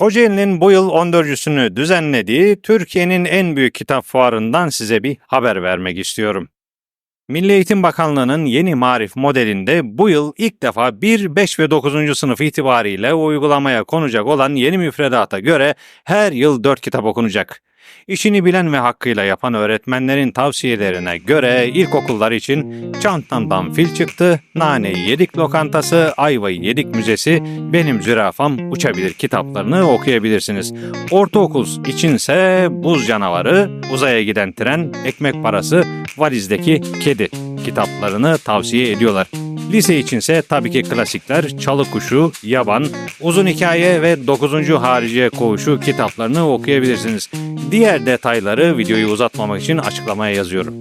Kocaeli'nin bu yıl 14.sünü düzenlediği Türkiye'nin en büyük kitap fuarından size bir haber vermek istiyorum. Milli Eğitim Bakanlığı'nın yeni marif modelinde bu yıl ilk defa 1, 5 ve 9. sınıf itibariyle uygulamaya konacak olan yeni müfredata göre her yıl 4 kitap okunacak. İşini bilen ve hakkıyla yapan öğretmenlerin tavsiyelerine göre ilkokullar için Çantamdan Fil çıktı, Naneyi Yedik Lokantası, Ayvayı Yedik Müzesi, Benim Zürafam Uçabilir kitaplarını okuyabilirsiniz. Ortaokul içinse Buz Canavarı, Uzaya Giden Tren, Ekmek Parası, Valizdeki Kedi kitaplarını tavsiye ediyorlar. Lise içinse tabii ki klasikler Çalı Kuşu, Yaban, Uzun Hikaye ve 9. Hariciye Koğuşu kitaplarını okuyabilirsiniz. Diğer detayları videoyu uzatmamak için açıklamaya yazıyorum.